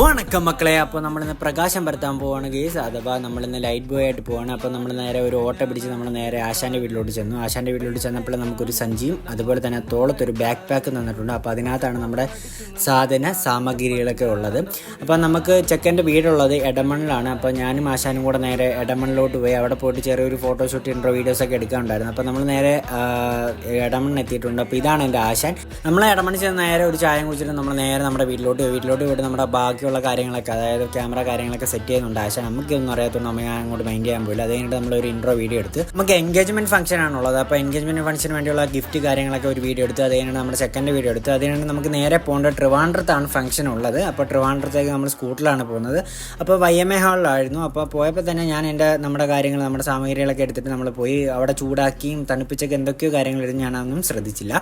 വണക്കം മക്കളെ. അപ്പോൾ നമ്മളിന്ന് പ്രകാശം പരത്താൻ പോവാണ് ഗേസ് അഥവാ നമ്മളിന്ന് ലൈറ്റ് ബോയ് ആയിട്ട് പോവാണ്. അപ്പോൾ നമ്മൾ നേരെ ഒരു ഓട്ടോ പിടിച്ച് നമ്മൾ നേരെ ആശാന്റെ വീട്ടിലോട്ട് ചെന്നു. ആശാന്റെ വീട്ടിലോട്ട് ചെന്നപ്പോൾ നമുക്കൊരു സഞ്ചിയും അതുപോലെ തന്നെ തോളത്തൊരു ബാക്ക് പാക്ക് തന്നിട്ടുണ്ട്. അപ്പോൾ അതിനകത്താണ് നമ്മുടെ സാധന സാമഗ്രികളൊക്കെ ഉള്ളത്. അപ്പോൾ നമുക്ക് ചെക്കന്റെ വീടുള്ളത് എടമണ്ണിലാണ്. അപ്പോൾ ഞാനും ആശാനും കൂടെ നേരെ എടമണ്ണിലോട്ട് പോയി. അവിടെ പോയിട്ട് ചെറിയൊരു ഫോട്ടോഷൂട്ട് ഇൻട്രോ വീഡിയോസ് ഒക്കെ എടുക്കാനുണ്ടായിരുന്നു. അപ്പോൾ നമ്മൾ നേരെ ഇടമണ്ണിൽ എത്തിയിട്ടുണ്ട്. അപ്പോൾ ഇതാണ് എന്റെ ആശാൻ. നമ്മൾ ഇടമണ്ണിൽ ചെന്ന് നേരെ ഒരു ചായം കുടിച്ചിട്ട് നമ്മൾ നേരെ നമ്മുടെ വീട്ടിലോട്ട് വീട്ടിലോട്ട് പോയിട്ട് നമ്മുടെ ബാക്കിയുള്ള കാര്യങ്ങളൊക്കെ അതായത് ക്യാമറ കാര്യങ്ങളൊക്കെ സെറ്റ് ചെയ്യുന്നുണ്ട്. പക്ഷേ നമുക്കൊന്നും അറിയാത്തതുകൊണ്ട് നമ്മൾ ഞാൻ അങ്ങോട്ട് മൈൻഡ് ചെയ്യാൻ പോയില്ല. അത് കഴിഞ്ഞിട്ട് നമ്മൾ ഒരു ഇൻട്രോ വീഡിയോ എടുത്ത് നമുക്ക് എൻഗേജ്മെന്റ് ഫംഗ്ഷൻ ആണുള്ളത്. അപ്പോൾ എൻഗേജ്മെന്റ് ഫംഗ്ഷന് വേണ്ടിയുള്ള ഗിഫ്റ്റ് കാര്യങ്ങളൊക്കെ ഒരു വീഡിയോ എടുത്ത് അത് കഴിഞ്ഞിട്ട് നമ്മുടെ സെക്കൻഡ് വീഡിയോ എടുത്ത് അത് നമുക്ക് നേരെ പോകേണ്ട ട്രിവാൻഡ്രത്താണ് ഫംഗ്ഷൻ ഉള്ളത്. അപ്പോൾ ട്രിവാൻഡ്രത്തേക്ക് നമ്മൾ സ്കൂട്ടിലാണ് പോകുന്നത്. അപ്പോൾ വൈ എം എ ഹാളിലായിരുന്നു അപ്പോൾ പോയപ്പോൾ തന്നെ ഞാൻ എന്റെ നമ്മുടെ കാര്യങ്ങൾ നമ്മുടെ സാമഗ്രികളൊക്കെ എടുത്തിട്ട് നമ്മൾ പോയി അവിടെ ചൂടാക്കിയും തണുപ്പിച്ചൊക്കെ എന്തൊക്കെയോ കാര്യങ്ങൾ ഞാനതൊന്നും ശ്രദ്ധിച്ചില്ല.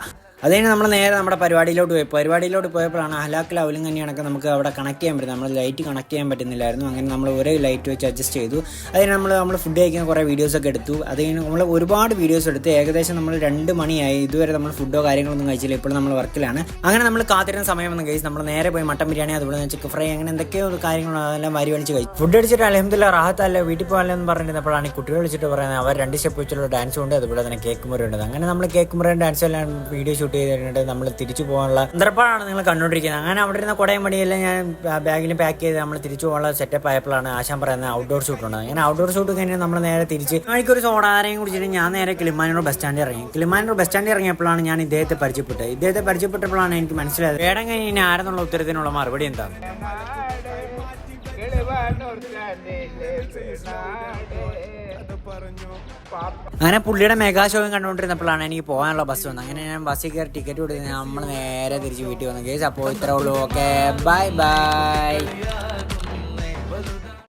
അത് കഴിഞ്ഞ് നമ്മൾ നേരെ നമ്മുടെ പരിപാടിയിലോട്ട് പോയി. പരിപാടിയിലോട്ട് പോയപ്പോഴാണ് ഹലാക്ക് ലവലും കഞ്ഞിയാണൊക്കെ നമുക്ക് അവിടെ കണക്ട് ചെയ്യാൻ പറ്റും നമ്മൾ ലൈറ്റ് കണക്ട് ചെയ്യാൻ പറ്റുന്നില്ലായിരുന്നു. അങ്ങനെ നമ്മൾ ഒരേ ലൈറ്റ് വെച്ച് അഡ്ജസ്റ്റ് ചെയ്തു. അതിന് നമ്മൾ നമ്മൾ ഫുഡ് കഴിക്കാൻ കുറേ വീഡിയോസൊക്കെ എടുത്തു. അത് കഴിഞ്ഞ് നമ്മൾ ഒരുപാട് വീഡിയോസ് എടുത്ത്. ഏകദേശം നമ്മൾ രണ്ട് മണിയായി. ഇതുവരെ നമ്മൾ ഫുഡോ കാര്യങ്ങളൊന്നും കഴിച്ചില്ല. ഇപ്പോൾ നമ്മൾ വർക്കിലാണ്. അങ്ങനെ നമ്മൾ കാത്തിരുന്ന സമയം ഒന്നും കഴിച്ച് നമ്മൾ നേരെ പോയി മട്ടൻ ബിരിയാണി അതുപോലെ ചിക്കൻ ഫ്രൈ അങ്ങനെ എന്തൊക്കെയോ കാര്യങ്ങളോ അതെല്ലാം വരി വലിച്ച് കഴിച്ചു. ഫുഡ് അടിച്ചിട്ട് അലഹമില്ല റാഹത്തല്ല വീട്ടിൽ പോകാനെന്ന് പറഞ്ഞിരുന്നപ്പോഴാണ് ഈ കുട്ടികൾ വിളിച്ചിട്ട് പറയുന്നത് അവർ രണ്ട് സ്റ്റെപ്പ് വെച്ചുള്ള ഡാൻസ് ഉണ്ട്. അതുപോലെ തന്നെ കേക്ക് മുറി ഉണ്ട്. അങ്ങനെ നമ്മൾ കേക്ക് മുറിയും ഡാൻസ് എല്ലാം വീഡിയോ ഷൂട്ട് ചെയ്തിട്ടുണ്ട്. നമ്മൾ തിരിച്ചു പോകാനുള്ള സന്ദർഭമാണ് നിങ്ങൾ കണ്ടുകൊണ്ടിരിക്കുന്നത്. അങ്ങനെ അവിടെ ഇരുന്ന കുടയും മടിയെല്ലാം ഞാൻ ബാഗിൽ പാക്ക് ചെയ്ത് നമ്മൾ തിരിച്ചു പോകാനുള്ള സെറ്റപ്പ് ആയപ്പോഴാണ് ആശാൻ പറയുന്നത് ഔട്ട്ഡോർ ഷൂട്ട് ഉണ്ട് അങ്ങനെ ഔട്ട്ഡോർ ഷൂട്ട് കഴിഞ്ഞാൽ നമ്മൾ നേരെ തിരിച്ച് എനിക്കൊരു സോഡാരയും കുടിച്ചിട്ട് ഞാൻ നേരെ കിളിമാനൂർ ബസ് സ്റ്റാൻഡിൽ ഇറങ്ങി. കിളിമാനൂർ ബസ് സ്റ്റാൻഡിൽ ഇറങ്ങിയപ്പോഴാണ് ഞാൻ ഇദ്ദേഹത്തെ പരിചയപ്പെട്ടത്. ഇദ്ദേഹത്തെ പരിചയപ്പെട്ടപ്പോഴാണ് എനിക്ക് മനസ്സിലായത്. വേടം കഴിഞ്ഞാൽ ആരെന്നുള്ള ഉത്തരത്തിനുള്ള മറുപടി എന്താണ് അങ്ങനെ പുള്ളിയുടെ മെഗാ ഷോയും കണ്ടുകൊണ്ടിരുന്നപ്പോഴാണ് എനിക്ക് പോകാനുള്ള ബസ് വന്നത്. അങ്ങനെ ഞാൻ ബസ്സിൽ കയറി ടിക്കറ്റ് കൊടുത്ത് നമ്മൾ നേരെ തിരിച്ച് വീട്ടിൽ വന്നു. കേസ് അപ്പോൾ ഇത്രേ ഉള്ളൂ. Okay bye bye